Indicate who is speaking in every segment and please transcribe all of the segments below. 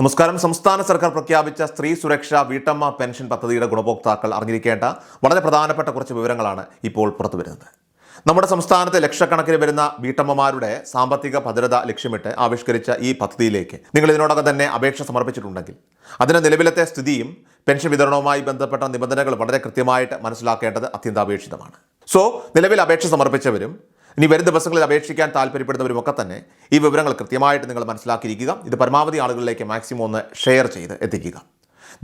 Speaker 1: നമസ്കാരം. സംസ്ഥാന സർക്കാർ പ്രഖ്യാപിച്ച സ്ത്രീ സുരക്ഷ വീട്ടമ്മ പെൻഷൻ പദ്ധതിയുടെ ഗുണഭോക്താക്കൾ അറിഞ്ഞിരിക്കേണ്ട വളരെ പ്രധാനപ്പെട്ട കുറച്ച് വിവരങ്ങളാണ് ഇപ്പോൾ പുറത്തുവരുന്നത്. നമ്മുടെ സംസ്ഥാനത്തെ ലക്ഷക്കണക്കിന് വരുന്ന വീട്ടമ്മമാരുടെ സാമ്പത്തിക ഭദ്രത ലക്ഷ്യമിട്ട് ആവിഷ്കരിച്ച ഈ പദ്ധതിയിലേക്ക് നിങ്ങൾ ഇതിനോടകം തന്നെ അപേക്ഷ സമർപ്പിച്ചിട്ടുണ്ടെങ്കിൽ അതിന് നിലവിലത്തെ സ്ഥിതിയും പെൻഷൻ വിതരണവുമായി ബന്ധപ്പെട്ട നിബന്ധനകൾ വളരെ കൃത്യമായിട്ട് മനസ്സിലാക്കേണ്ടത് അത്യന്താപേക്ഷിതമാണ്. സോ നിലവിൽ അപേക്ഷ സമർപ്പിച്ചവരും ഇനി വരും ദിവസങ്ങളിൽ അപേക്ഷിക്കാൻ താല്പര്യപ്പെടുന്നവരുമൊക്കെ തന്നെ ഈ വിവരങ്ങൾ കൃത്യമായിട്ട് നിങ്ങൾ മനസ്സിലാക്കിയിരിക്കുക. ഇത് പരമാവധി ആളുകളിലേക്ക് മാക്സിമം ഒന്ന് ഷെയർ ചെയ്ത് എത്തിക്കുക.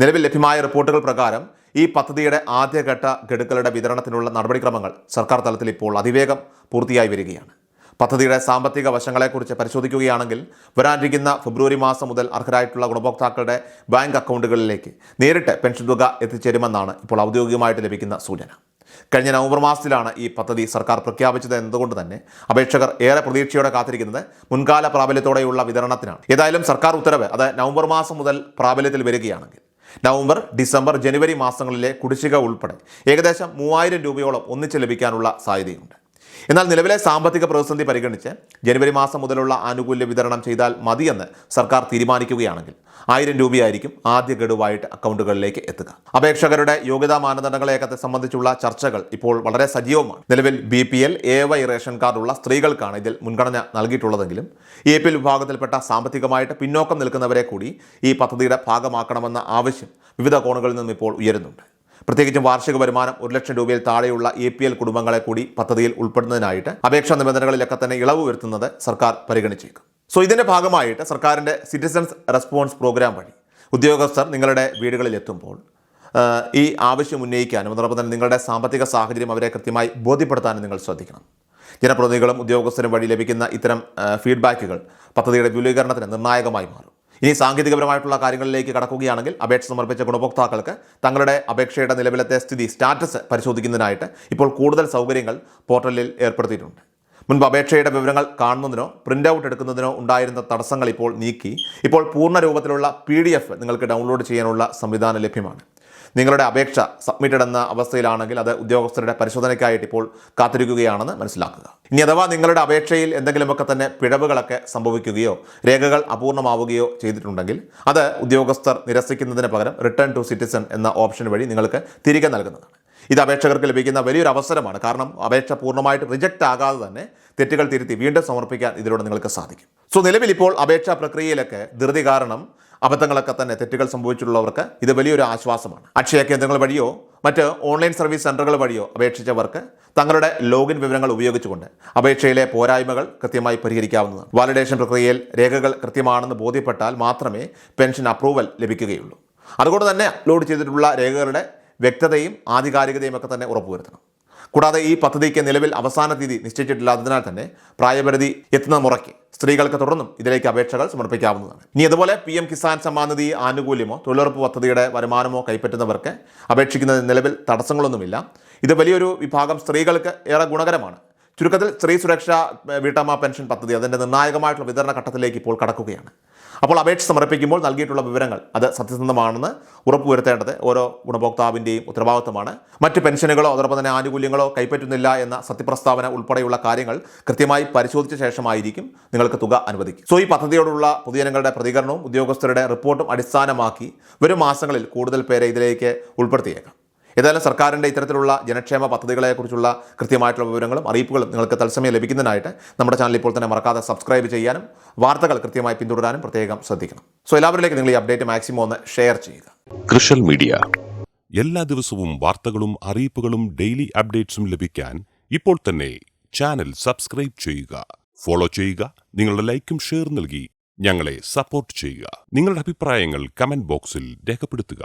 Speaker 1: നിലവിൽ ലഭ്യമായ റിപ്പോർട്ടുകൾ പ്രകാരം ഈ പദ്ധതിയുടെ ആദ്യഘട്ട ഗഡുക്കളുടെ വിതരണത്തിനുള്ള നടപടിക്രമങ്ങൾ സർക്കാർ തലത്തിൽ ഇപ്പോൾ അതിവേഗം പൂർത്തിയായി വരികയാണ്. പദ്ധതിയുടെ സാമ്പത്തിക വശങ്ങളെക്കുറിച്ച് പരിശോധിക്കുകയാണെങ്കിൽ വരാനിരിക്കുന്ന ഫെബ്രുവരി മാസം മുതൽ അർഹരായിട്ടുള്ള ഗുണഭോക്താക്കളുടെ ബാങ്ക് അക്കൗണ്ടുകളിലേക്ക് നേരിട്ട് പെൻഷൻ തുക എത്തിച്ചേരുമെന്നാണ് ഇപ്പോൾ ഔദ്യോഗികമായിട്ട് ലഭിക്കുന്ന സൂചന. കഴിഞ്ഞ നവംബർ മാസത്തിലാണ് ഈ പദ്ധതി സർക്കാർ പ്രഖ്യാപിച്ചത് എന്നതുകൊണ്ട് തന്നെ അപേക്ഷകർ ഏറെ പ്രതീക്ഷയോടെ കാത്തിരിക്കുന്നത് മുൻകാല പ്രാബല്യത്തോടെയുള്ള വിതരണത്തിനാണ്. ഏതായാലും സർക്കാർ ഉത്തരവ് അത് നവംബർ മാസം മുതൽ പ്രാബല്യത്തിൽ വരികയാണെങ്കിൽ നവംബർ ഡിസംബർ ജനുവരി മാസങ്ങളിലെ കുടിശ്ശിക ഉൾപ്പെടെ ഏകദേശം മൂവായിരം രൂപയോളം ഒന്നിച്ച് ലഭിക്കാനുള്ള സാധ്യതയുണ്ട്. എന്നാൽ നിലവിലെ സാമ്പത്തിക പ്രതിസന്ധി പരിഗണിച്ച് ജനുവരി മാസം മുതലുള്ള ആനുകൂല്യ വിതരണം ചെയ്താൽ മതിയെന്ന് സർക്കാർ തീരുമാനിക്കുകയാണെങ്കിൽ ആയിരം രൂപയായിരിക്കും ആദ്യ ഗഡുവായിട്ട് അക്കൗണ്ടുകളിലേക്ക് എത്തുക. അപേക്ഷകരുടെ യോഗ്യതാ മാനദണ്ഡങ്ങളെയൊക്കെ സംബന്ധിച്ചുള്ള ചർച്ചകൾ ഇപ്പോൾ വളരെ സജീവമാണ്. നിലവിൽ B P L A Y ration കാർഡുള്ള സ്ത്രീകൾക്കാണ് ഇതിൽ മുൻഗണന നൽകിയിട്ടുള്ളതെങ്കിലും എ പി എൽ വിഭാഗത്തിൽപ്പെട്ട സാമ്പത്തികമായിട്ട് പിന്നോക്കം നിൽക്കുന്നവരെ കൂടി ഈ പദ്ധതിയുടെ ഭാഗമാക്കണമെന്ന ആവശ്യം വിവിധ കോണുകളിൽ നിന്നും ഇപ്പോൾ ഉയരുന്നുണ്ട്. പ്രത്യേകിച്ചും വാർഷിക വരുമാനം ഒരു ലക്ഷം രൂപയിൽ താഴെയുള്ള എ പി എൽ കുടുംബങ്ങളെ കൂടി പദ്ധതിയിൽ ഉൾപ്പെടുന്നതിനായിട്ട് അപേക്ഷാ നിബന്ധനകളിലൊക്കെ തന്നെ ഇളവ് വരുത്തുന്നത് സർക്കാർ പരിഗണിച്ചേക്കും. സോ ഇതിന്റെ ഭാഗമായിട്ട് സർക്കാരിന്റെ സിറ്റിസൺസ് റെസ്പോൺസ് പ്രോഗ്രാം വഴി ഉദ്യോഗസ്ഥർ നിങ്ങളുടെ വീടുകളിൽ എത്തുമ്പോൾ ഈ ആവശ്യം ഉന്നയിക്കാനും അതോടൊപ്പം തന്നെ നിങ്ങളുടെ സാമ്പത്തിക സാഹചര്യം അവരെ കൃത്യമായി ബോധ്യപ്പെടുത്താനും നിങ്ങൾ ശ്രദ്ധിക്കണം. ജനപ്രതിനിധികളും ഉദ്യോഗസ്ഥരും വഴി ലഭിക്കുന്ന ഇത്തരം ഫീഡ്ബാക്കുകൾ പദ്ധതിയുടെ വിപുലീകരണത്തിന് നിർണായകമായി മാറും. ഇനി സാങ്കേതികപരമായിട്ടുള്ള കാര്യങ്ങളിലേക്ക് കടക്കുകയാണെങ്കിൽ അപേക്ഷ സമർപ്പിച്ച ഗുണഭോക്താക്കൾക്ക് തങ്ങളുടെ അപേക്ഷയുടെ നിലവിലത്തെ സ്ഥിതി സ്റ്റാറ്റസ് പരിശോധിക്കുന്നതിനായിട്ട് ഇപ്പോൾ കൂടുതൽ സൗകര്യങ്ങൾ പോർട്ടലിൽ ഏർപ്പെടുത്തിയിട്ടുണ്ട്. മുൻപ് അപേക്ഷയുടെ വിവരങ്ങൾ കാണുന്നതിനോ പ്രിന്റ് ഔട്ട് എടുക്കുന്നതിനോ ഉണ്ടായിരുന്ന തടസ്സങ്ങൾ ഇപ്പോൾ നീക്കി. ഇപ്പോൾ പൂർണ രൂപത്തിലുള്ള പി നിങ്ങൾക്ക് ഡൗൺലോഡ് ചെയ്യാനുള്ള സംവിധാനം ലഭ്യമാണ്. നിങ്ങളുടെ അപേക്ഷ സബ്മിറ്റഡ് എന്ന അവസ്ഥയിലാണെങ്കിൽ അത് ഉദ്യോഗസ്ഥരുടെ പരിശോധനയ്ക്കായിട്ട് ഇപ്പോൾ കാത്തിരിക്കുകയാണെന്ന് മനസ്സിലാക്കുക. ഇനി അഥവാ നിങ്ങളുടെ അപേക്ഷയിൽ എന്തെങ്കിലുമൊക്കെ തന്നെ പിഴവുകളൊക്കെ സംഭവിക്കുകയോ രേഖകൾ അപൂർണമാവുകയോ ചെയ്തിട്ടുണ്ടെങ്കിൽ അത് ഉദ്യോഗസ്ഥർ നിരസിക്കുന്നതിന് പകരം റിട്ടേൺ ടു സിറ്റിസൺ എന്ന ഓപ്ഷൻ വഴി നിങ്ങൾക്ക് തിരികെ നൽകുന്നതാണ്. ഇത് അപേക്ഷകർക്ക് ലഭിക്കുന്ന വലിയൊരു അവസരമാണ്. കാരണം അപേക്ഷ പൂർണമായിട്ട് റിജക്റ്റ് ആകാതെ തന്നെ തെറ്റുകൾ തിരുത്തി വീണ്ടും സമർപ്പിക്കാൻ ഇതിലൂടെ നിങ്ങൾക്ക് സാധിക്കും. സോ നിലവിൽ ഇപ്പോൾ അപേക്ഷാ പ്രക്രിയയിലൊക്കെ ധൃതി കാരണം അബദ്ധങ്ങളൊക്കെ തന്നെ തെറ്റുകൾ സംഭവിച്ചിട്ടുള്ളവർക്ക് ഇത് വലിയൊരു ആശ്വാസമാണ്. അക്ഷയ കേന്ദ്രങ്ങൾ വഴിയോ മറ്റ് ഓൺലൈൻ സർവീസ് സെന്ററുകൾ വഴിയോ അപേക്ഷിച്ചവർക്ക് തങ്ങളുടെ ലോഗിൻ വിവരങ്ങൾ ഉപയോഗിച്ചുകൊണ്ട് അപേക്ഷയിലെ പോരായ്മകൾ കൃത്യമായി പരിഹരിക്കാവുന്നതാണ്. വാലിഡേഷൻ പ്രക്രിയയിൽ രേഖകൾ കൃത്യമാണെന്ന് ബോധ്യപ്പെട്ടാൽ മാത്രമേ പെൻഷൻ അപ്രൂവൽ ലഭിക്കുകയുള്ളൂ. അതുകൊണ്ട് തന്നെ അപ്ലോഡ് ചെയ്തിട്ടുള്ള രേഖകളുടെ വ്യക്തതയും ആധികാരികതയും ഒക്കെ തന്നെ ഉറപ്പുവരുത്തണം. കൂടാതെ ഈ പദ്ധതിക്ക് നിലവിൽ അവസാന തീയതി നിശ്ചയിച്ചിട്ടില്ലാത്തതിനാൽ തന്നെ പ്രായപരിധി എത്തുന്ന മുറയ്ക്ക് സ്ത്രീകൾക്ക് തുടർന്നും ഇതിലേക്ക് അപേക്ഷകൾ സമർപ്പിക്കാവുന്നതാണ്. ഇനി അതുപോലെ പി എം കിസാൻ സമ്മാൻ നിധി ആനുകൂല്യമോ തൊഴിലുറപ്പ് പദ്ധതിയുടെ വരുമാനമോ കൈപ്പറ്റുന്നവർക്ക് അപേക്ഷിക്കുന്നതിന് നിലവിൽ തടസ്സങ്ങളൊന്നുമില്ല. ഇത് വലിയൊരു വിഭാഗം സ്ത്രീകൾക്ക് ഏറെ ഗുണകരമാണ്. ചുരുക്കത്തിൽ സ്ത്രീ സുരക്ഷ വീട്ടമ്മ പെൻഷൻ പദ്ധതി അതിന്റെ നിർണായകമായിട്ടുള്ള വിതരണ ഘട്ടത്തിലേക്ക് ഇപ്പോൾ കടക്കുകയാണ്. അപ്പോൾ അപേക്ഷ സമർപ്പിക്കുമ്പോൾ നൽകിയിട്ടുള്ള വിവരങ്ങൾ അത് സത്യസന്ധമാണെന്ന് ഉറപ്പുവരുത്തേണ്ടത് ഓരോ ഗുണഭോക്താവിന്റെയും ഉത്തരവാദിത്തമാണ്. മറ്റ് പെൻഷനുകളോ അതോടൊപ്പം തന്നെ ആനുകൂല്യങ്ങളോ കൈപ്പറ്റുന്നില്ല എന്ന സത്യപ്രസ്താവന ഉൾപ്പെടെയുള്ള കാര്യങ്ങൾ കൃത്യമായി പരിശോധിച്ച ശേഷമായിരിക്കും നിങ്ങൾക്ക് തുക അനുവദിക്കും സോ ഈ പദ്ധതിയോടുള്ള പൊതുജനങ്ങളുടെ പ്രതികരണവും ഉദ്യോഗസ്ഥരുടെ റിപ്പോർട്ടും അടിസ്ഥാനമാക്കി വരും മാസങ്ങളിൽ കൂടുതൽ പേരെ ഇതിലേക്ക് ഉൾപ്പെടുത്തിയേക്കാം. ഏതായാലും സർക്കാരിന്റെ ഇത്തരത്തിലുള്ള ജനക്ഷേമ പദ്ധതികളെക്കുറിച്ചുള്ള കൃത്യമായിട്ടുള്ള വിവരങ്ങളും അറിയിപ്പുകളും നിങ്ങൾക്ക് തത്സമയം ലഭിക്കുന്നതിനായിട്ട് നമ്മുടെ ചാനൽ ഇപ്പോൾ തന്നെ മറക്കാതെ സബ്സ്ക്രൈബ് ചെയ്യാനും വാർത്തകൾ കൃത്യമായി പിന്തുടരാനും പ്രത്യേകം ശ്രദ്ധിക്കണം. സോ എല്ലാവരിലേക്ക് നിങ്ങൾ ഈ അപ്ഡേറ്റ് മാക്സിമം ഒന്ന് ഷെയർ ചെയ്യുക.
Speaker 2: കൃഷൽ മീഡിയ എല്ലാ ദിവസവും വാർത്തകളും അറിയിപ്പുകളും ഡെയിലി അപ്ഡേറ്റ്സും ലഭിക്കാൻ ഇപ്പോൾ തന്നെ ചാനൽ സബ്സ്ക്രൈബ് ചെയ്യുക. ഫോളോ ചെയ്യുക നിങ്ങളുടെ ലൈക്കും ഷെയർ നൽകി ഞങ്ങളെ സപ്പോർട്ട് ചെയ്യുക. നിങ്ങളുടെ അഭിപ്രായങ്ങൾ കമന്റ് ബോക്സിൽ രേഖപ്പെടുത്തുക.